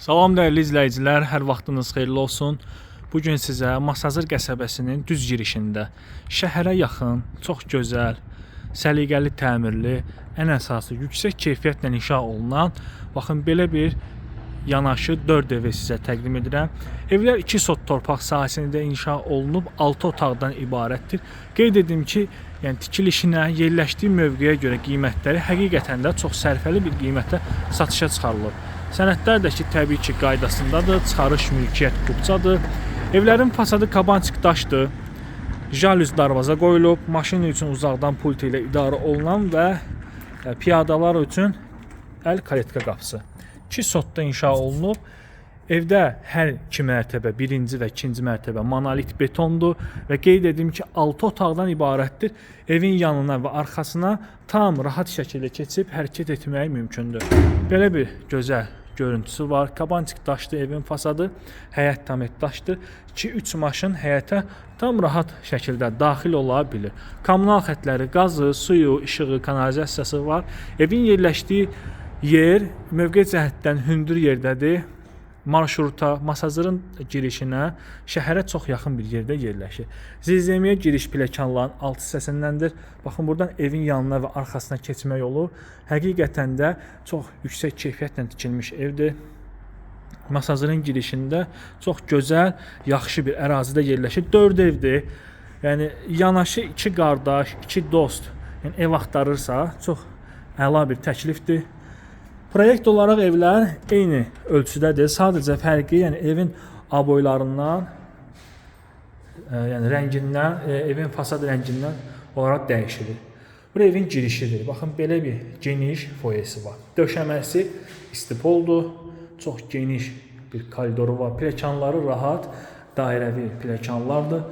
Salam dəyərli izləyicilər, hər vaxtınız xeyirli olsun. Bu gün sizə Masazır qəsəbəsinin düz girişində şəhərə yaxın, çox gözəl, səliqəli təmirli, ən əsası yüksək keyfiyyətlə inşa olunan, baxın belə bir yanaşı 4 evi sizə təqdim edirəm. Evlər 2 sot torpaq sahəsində inşa olunub 6 otaqdan ibarətdir. Qeyd edim ki, yəni tikilişinə, yerləşdiyi mövqeyə görə qiymətləri həqiqətən də çox sərfəli bir qiymətə satışa çıxarılıb. Sənədlər də ki, təbii ki, qaydasındadır, çıxarış mülkiyyət qubcadır. Evlərin fasadı kabançıq daşdır. Jalüz darvaza qoyulub, maşın üçün uzaqdan pult ilə idarə olunan və e, piyadalar üçün əl karetka qapısı. 2 sotda inşa olunub. Evdə hər iki mərtəbə, birinci və ikinci mərtəbə monolit betondur və qeyd edim ki, 6 otaqdan ibarətdir. Evin yanına və arxasına tam rahat şəkildə keçib hərəkət etmək mümkündür. Belə bir gözəl görüntüsü var. Kabançıq daşlı evin fasadı, həyət tam daşdır. 2-3 maşın həyətə tam rahat şəkildə daxil ola bilir. Kommunal xətləri, qazı, suyu, işığı, kanalizasiyası var. Evin yerləşdiyi yer mövqe cəhətdən hündür yerdədir. Marşruta, Masazırın girişinə, şəhərə çox yaxın bir yerdə yerləşir. Zilzemiyə giriş pilləkənlərin alt hissəsindəndir. Baxın buradan evin yanına və arxasına keçmək olur. Həqiqətən də çox yüksək keyfiyyətlə tikilmiş evdir. Masazırın girişində çox gözəl, yaxşı bir ərazidə yerləşir. 4 evdir. Yəni yanaşı 2 qardaş, 2 dost, yəni ev axtarırsa, çox əla bir təklifdir. Proyekt olaraq evlər eyni ölçüdədir. Sadəcə fərqi, yəni evin aboylarından, e, yəni rəngindən, e, evin fasad rəngindən olaraq dəyişilir. Bura evin girişidir. Baxın belə bir geniş foyesi var. Döşəməsi istipoldur. Çox geniş bir koridoru var. Pilləkənləri rahat, dairəvi pilləkənlardır.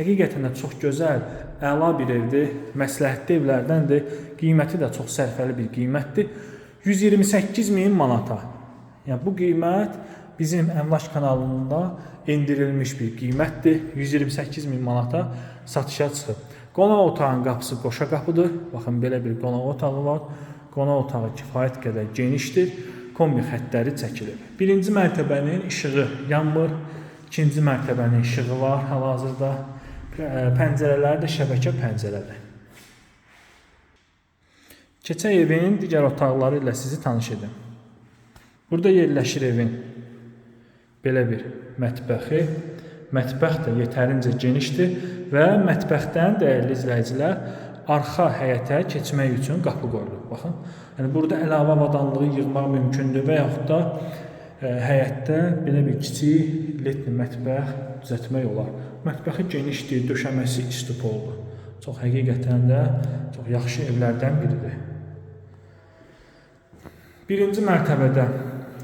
Həqiqətən də çox gözəl, əla bir evdir. Məsləhətli evlərdəndir. Qiyməti də çox sərfəli bir qiymətdir. 128 min manata. Yəni bu qiymət bizim Əmlak kanalında endirilmiş bir qiymətdir. 128 min manata satışa çıxıb. Qonaq otağının qapısı qoşa qapıdır. Baxın belə bir qonaq otağı var. Qonaq otağı kifayət qədər genişdir. Kombi xəttləri çəkilib. Birinci mərtəbənin işığı yanmır. İkinci mərtəbənin işığı var hal-hazırda. Pəncərələri də şəbəkə pəncərədir. Keçək evin digər otaqları ilə sizi tanış edim. Burada yerləşir evin belə bir mətbəxi. Mətbəx də yetərincə genişdir və mətbəxdən dəyərli izləyicilər arxa həyətə keçmək üçün qapı qoyulub. Baxın. Yəni burada əlavə avadanlığı yığmaq mümkündür və yaxud da ə, həyətdə belə bir kiçik letni mətbəx düzəltmək olar. Mətbəxi genişdir, döşəməsi istipoldur. Çox həqiqətən də çox yaxşı evlərdən biridir. Birinci mərtəbədə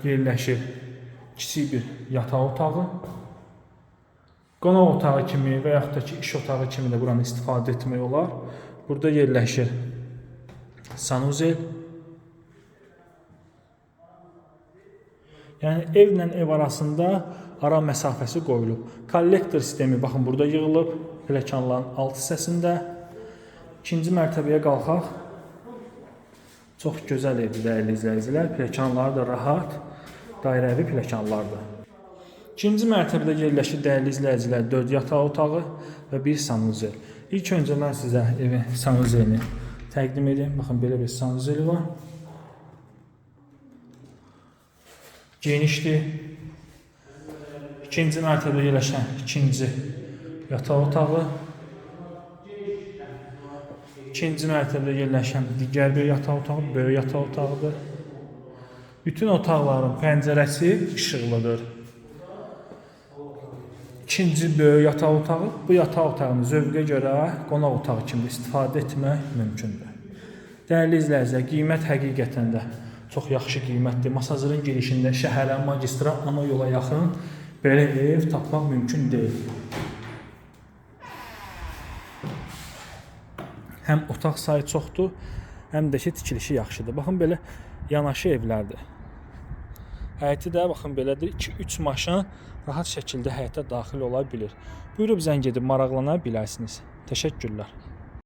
yerləşir kiçik bir yataq otağı. Qonaq otağı kimi və yaxud da ki, iş otağı kimi də buranı istifadə etmək olar. Burada yerləşir sanuzel. Yəni evlə ev arasında ara məsafəsi qoyulub. Kollektor sistemi baxın burada yığılıb pilləkənlərin alt hissəsində. İkinci mərtəbəyə qalxaq. Çox gözəl evdir dəyərli izləyicilər. Pilləkənləri də rahat, dairəvi pilləkənlardır. İkinci mərtəbədə yerləşir dəyərli izləyicilər 4 yataq otağı və bir sanuzel. İlk öncə mən sizə evin sanuzelini təqdim edim. Baxın belə bir sanuzeli var. Genişdir. İkinci mərtəbədə yerləşən ikinci yataq otağı. İkinci mərtəbədə yerləşən digər bir yataq otağı, böyük yataq otağıdır. Bütün otaqların pəncərəsi işıqlıdır. İkinci böyük yataq otağı. Bu yataq otağını zövqə görə qonaq otağı kimi istifadə etmək mümkündür. Dəyərli izləyicilər, qiymət həqiqətən də çox yaxşı qiymətdir. Masazırın girişində şəhərə, magistral ana yola yaxın belə ev tapmaq mümkün deyil. Həm otaq sayı çoxdur, həm də ki tikilişi yaxşıdır. Baxın belə yanaşı evlərdir. Həyəti də baxın belədir. 2-3 maşın rahat şəkildə həyətə daxil ola bilir. Buyurub zəng edib maraqlana bilərsiniz. Təşəkkürlər.